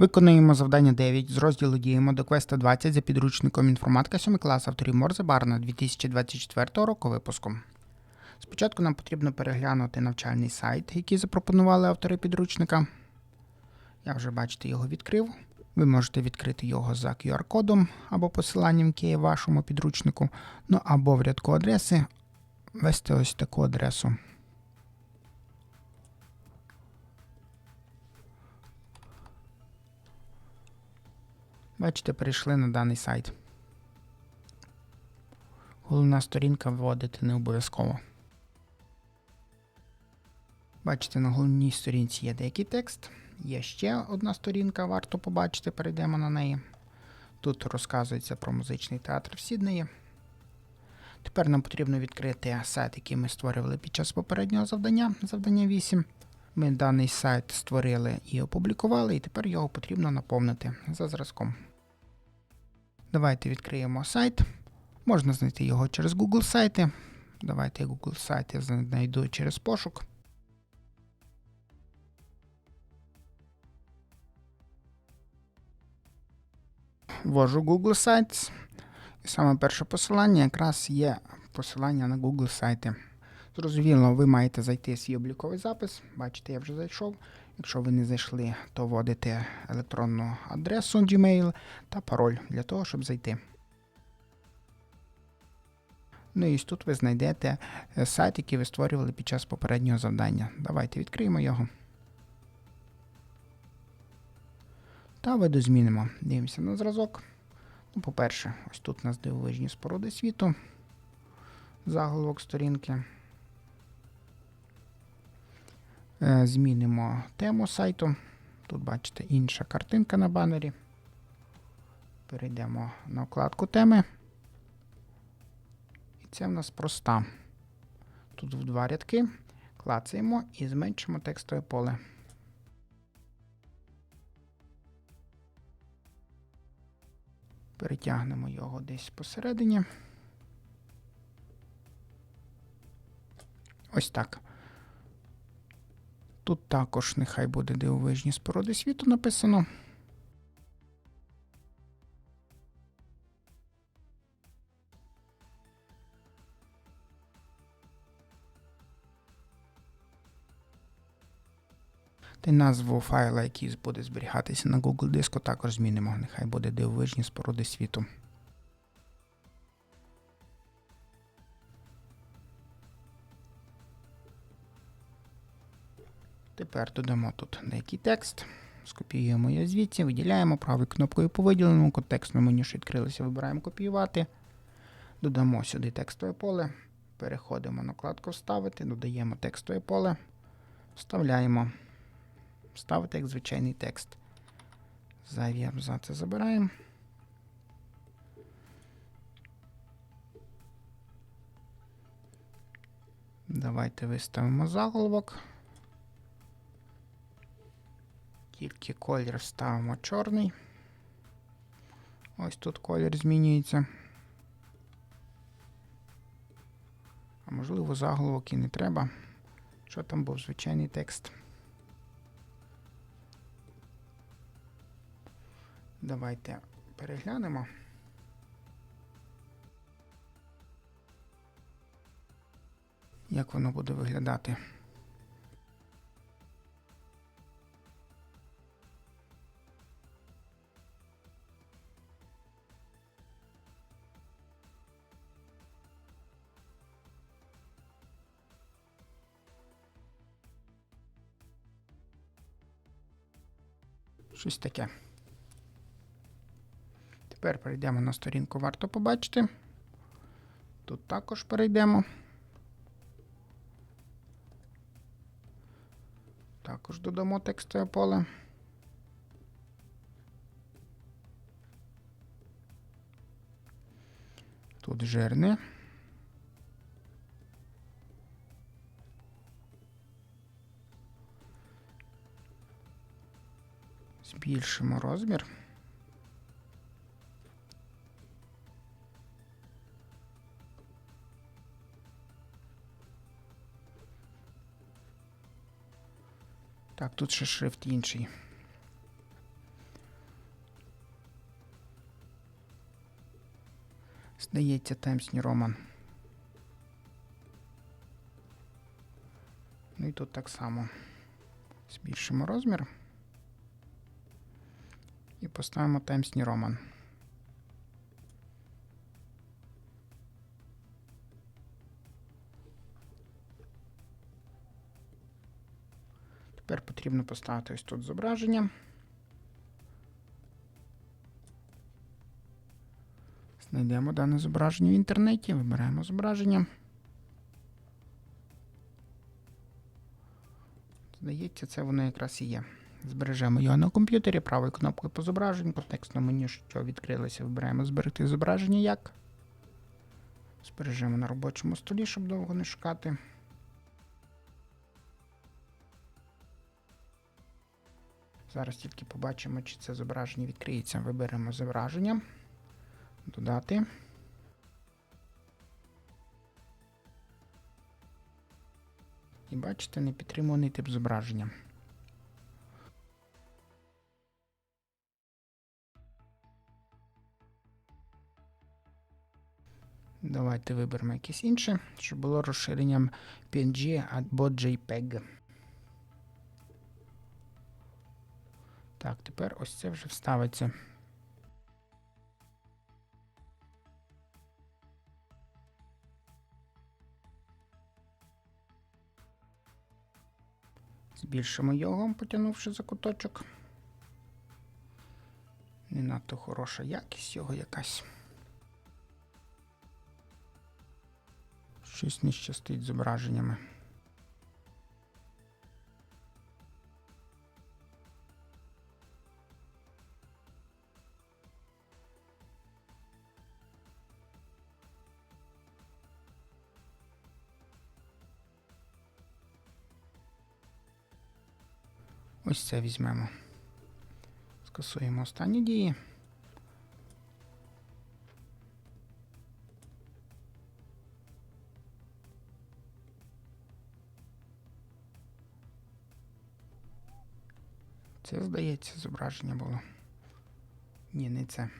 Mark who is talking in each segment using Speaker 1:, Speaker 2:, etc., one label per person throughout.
Speaker 1: Виконуємо завдання 9 з розділу Діємо до квеста 20 за підручником інформатика 7 клас авторів Морзе Барна 2024 року випуску. Спочатку нам потрібно переглянути навчальний сайт, який запропонували автори підручника. Я вже бачите його відкрив. Ви можете відкрити його за QR-кодом або посиланням, яке вашому підручнику, ну або в рядку адреси ввести ось таку адресу. Бачите, перейшли на даний сайт. Головна сторінка вводити не обов'язково. Бачите, на головній сторінці є деякий текст. Є ще одна сторінка, варто побачити, перейдемо на неї. Тут розказується про музичний театр в Сіднеї. Тепер нам потрібно відкрити сайт, який ми створювали під час попереднього завдання, завдання 8. Ми даний сайт створили і опублікували, і тепер його потрібно наповнити за зразком. Давайте відкриємо сайт. Можна знайти його через Google сайти. Давайте Google сайт я знайду через пошук. Ввожу Google Sites. І саме перше посилання якраз є посилання на Google сайти. Зрозуміло, ви маєте зайти в свій обліковий запис. Бачите, я вже зайшов. Якщо ви не зайшли, то вводите електронну адресу Gmail та пароль для того, щоб зайти. Ну і ось тут ви знайдете е, сайт, який ви створювали під час попереднього завдання. Давайте відкриємо його. Та видозмінимо. Дивимося на зразок. Ну, по-перше, ось тут у нас дивовижні споруди світу. Заголовок сторінки. Змінимо тему сайту. Тут бачите інша картинка на банері. Перейдемо на вкладку теми. І це в нас проста. Тут в два рядки. Клацаємо і зменшимо текстове поле. Перетягнемо його десь посередині. Ось так. Тут також нехай буде дивовижні споруди світу написано. Та й назву файла, який буде зберігатися на Google диску, також змінимо. Нехай буде дивовижні споруди світу. Тепер додамо тут деякий текст. Скопіюємо його звідси, виділяємо правою кнопкою по виділеному контекстному меню, що відкрилося, вибираємо копіювати. Додамо сюди текстове поле. Переходимо на вкладку Вставити, додаємо текстове поле, вставляємо. Ставити як звичайний текст. Зайві абзаци забираємо. Давайте виставимо заголовок. Тільки колір ставимо чорний. Ось тут колір змінюється. А можливо, заголовок і не треба. Що там був звичайний текст. Давайте переглянемо. Як воно буде виглядати? Щось таке. Тепер перейдемо на сторінку варто побачити. Тут також перейдемо. Також додамо текстове поле. Тут жирне. збільшимо розмір. Так, тут ще шрифт інший. Здається, Times New Roman. Ну і тут так само збільшимо розмір. І поставимо Times New Roman. Тепер потрібно поставити ось тут зображення. Знайдемо дане зображення в інтернеті, вибираємо зображення. Здається, це воно якраз і є. Збережемо його на комп'ютері, правою кнопкою по зображенню, по текстовому меню, що відкрилося, вибираємо зберегти зображення як. Збережемо на робочому столі, щоб довго не шукати. Зараз тільки побачимо, чи це зображення відкриється. Виберемо зображення. Додати. І бачите, не підтримуваний тип зображення. Давайте виберемо якесь інше, щоб було розширенням PNG або JPEG. Так, тепер ось це вже вставиться. Збільшимо його, потягнувши за куточок. Не надто хороша якість його якась. Щось не щастить зображеннями. Ось це візьмемо. Скасуємо останні дії. Це, здається, зображення було. Ні, не це.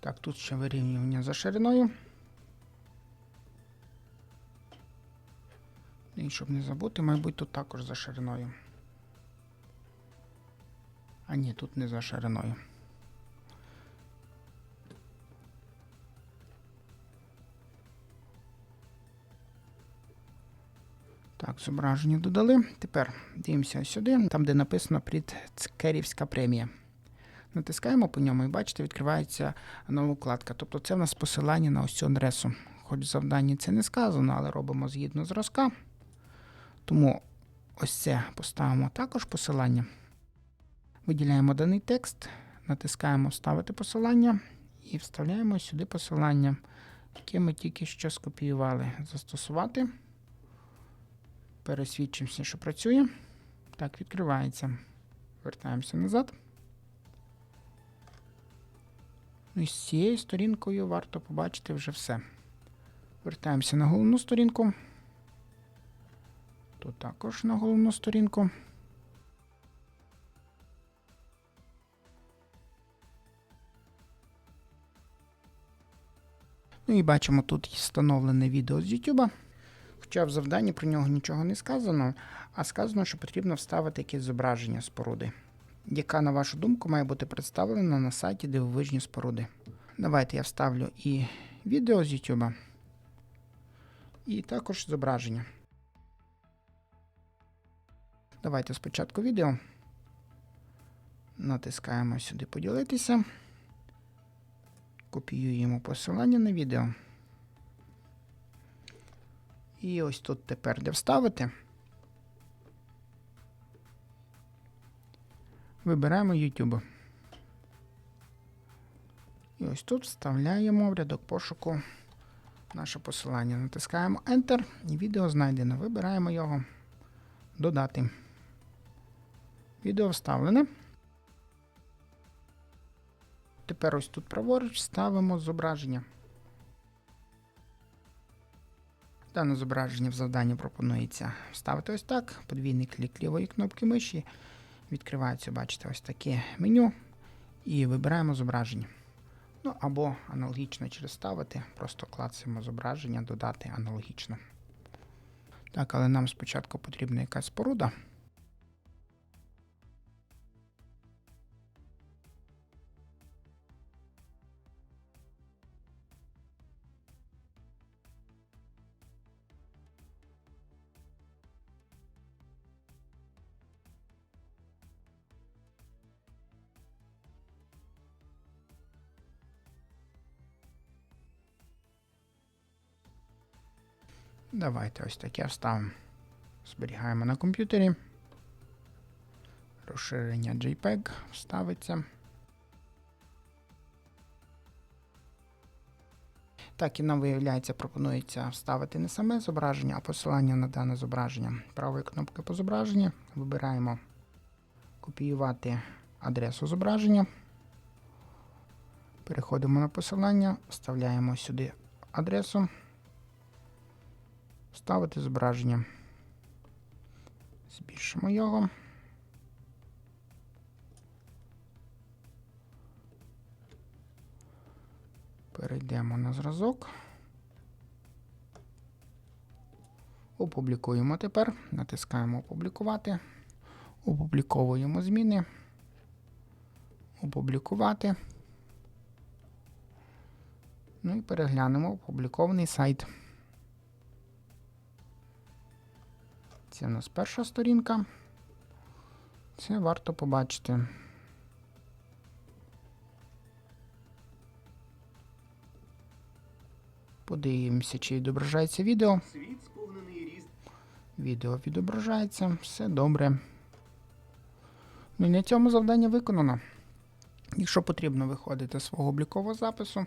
Speaker 1: Так, тут ще вирівнювання за шириною. Щоб не забути, мабуть, тут також за шириною. А ні, тут не за шириною. Так, зображення додали. Тепер дивимося сюди, там, де написано Пріцкерівська премія. Натискаємо по ньому і бачите, відкривається нова вкладка. Тобто це в нас посилання на ось цю адресу. Хоч в завданні це не сказано, але робимо згідно зразка. Тому ось це поставимо також посилання. Виділяємо даний текст, натискаємо Вставити посилання і вставляємо сюди посилання, яке ми тільки що скопіювали. Застосувати. Пересвідчимося, що працює. Так, відкривається. Вертаємося назад. Ну і з цією сторінкою варто побачити вже все. Вертаємося на головну сторінку. Тут також на головну сторінку. Ну і бачимо тут встановлене відео з YouTube. Хоча в завданні про нього нічого не сказано, а сказано, що потрібно вставити якесь зображення споруди, яка, на вашу думку, має бути представлена на сайті дивовижні споруди. Давайте я вставлю і відео з YouTube, і також зображення. Давайте спочатку відео. Натискаємо сюди поділитися. Копіюємо посилання на відео. І ось тут тепер де вставити. Вибираємо YouTube. І ось тут вставляємо в рядок пошуку наше посилання. Натискаємо Enter і відео знайдено. Вибираємо його. Додати. Відео вставлене. Тепер ось тут праворуч ставимо зображення. Дане зображення в завданні пропонується вставити ось так. Подвійний клік лівої кнопки миші. Відкривається, бачите, ось таке меню. І вибираємо зображення. Ну або аналогічно через ставити, просто клацаємо зображення, додати аналогічно. Так, але нам спочатку потрібна якась споруда. Давайте ось таке вставимо. Зберігаємо на комп'ютері. Розширення JPEG вставиться. Так, і нам виявляється, пропонується вставити не саме зображення, а посилання на дане зображення. Правою кнопкою по зображенню вибираємо копіювати адресу зображення. Переходимо на посилання, вставляємо сюди адресу. Вставити зображення. Збільшимо його. Перейдемо на зразок. Опублікуємо тепер. Натискаємо Опублікувати. Опубліковуємо зміни. Опублікувати. Ну і переглянемо опублікований сайт. Це у нас перша сторінка. Це варто побачити. Подивимося, чи відображається відео. Відео відображається, все добре. Ну і на цьому завдання виконано. Якщо потрібно, виходите з свого облікового запису.